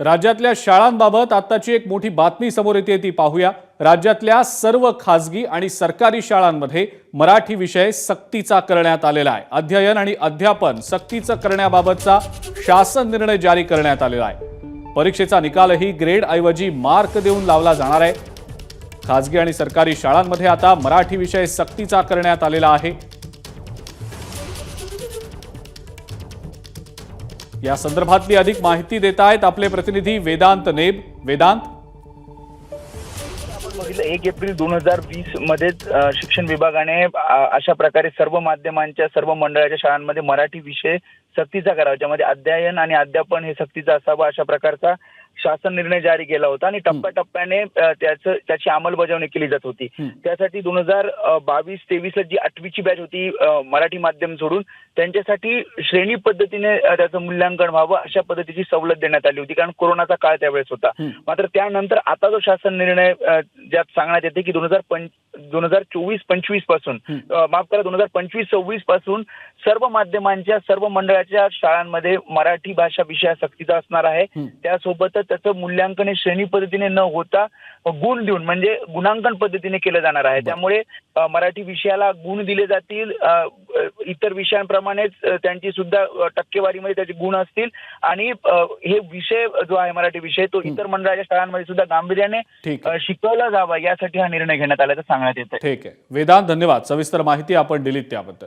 राज्यातल्या शाळांबाबत आत्ताची एक मोठी बातमी समोर येते ती पाहूया. राज्यातल्या सर्व खासगी आणि सरकारी शाळांमध्ये मराठी विषय सक्तीचा करण्यात आलेला आहे. अध्ययन आणि अध्यापन सक्तीचं करण्याबाबतचा शासन निर्णय जारी करण्यात आलेला आहे. परीक्षेचा निकालही ग्रेडऐवजी मार्क देऊन लावला जाणार आहे. खासगी आणि सरकारी शाळांमध्ये आता मराठी विषय सक्तीचा करण्यात आलेला आहे. या संदर्भातली अधिक माहिती देत आहेत आपले प्रतिनिधी वेदांत नेब. वेदांत? आपण एक एप्रिल दोन हजार वीस मध्येच शिक्षण विभागाने अशा प्रकारे सर्व माध्यमांच्या सर्व मंडळाच्या शाळांमध्ये मराठी विषय सक्तीचा करावा. ज्यामध्ये अध्ययन आणि अध्यापन हे सक्तीचं असावं अशा प्रकारचा शासन निर्णय जारी केला होता आणि टप्प्याटप्प्याने त्याचं त्याची अंमलबजावणी केली जात होती. त्यासाठी दोन हजार बावीस तेवीसला जी आठवीची बॅच होती मराठी माध्यम सोडून त्यांच्यासाठी श्रेणी पद्धतीने त्याचं मूल्यांकन व्हावं अशा पद्धतीची सवलत देण्यात आली होती. कारण कोरोनाचा काळ त्यावेळेस होता. मात्र त्यानंतर आता जो शासन निर्णय ज्यात सांगण्यात येते की दोन हजार पंच दोन हजार चोवीस पंचवीसपासून माफ करा दोन हजार पंचवीस सव्वीसपासून सर्व माध्यमांच्या सर्व मंडळाच्या शाळांमध्ये मराठी भाषा विषय सक्तीचा असणार आहे. त्यासोबतच त्याचं मूल्यांकन श्रेणी पद्धतीने न होता गुण देऊन म्हणजे गुणांकन पद्धतीने केलं जाणार आहे. त्यामुळे मराठी विषयाला गुण दिले जातील इतर विषयांप्रमाणेच त्यांची सुद्धा टक्केवारीमध्ये त्याचे गुण असतील. आणि हे विषय जो आहे मराठी विषय तो इतर मंडळाच्या शाळांमध्ये सुद्धा गांभीर्याने शिकवला जावा यासाठी हा निर्णय घेण्यात आल्याचं सांगण्यात येत आहे ठीक आहे. वेदांत धन्यवाद. सविस्तर माहिती आपण दिलीत त्याबद्दल.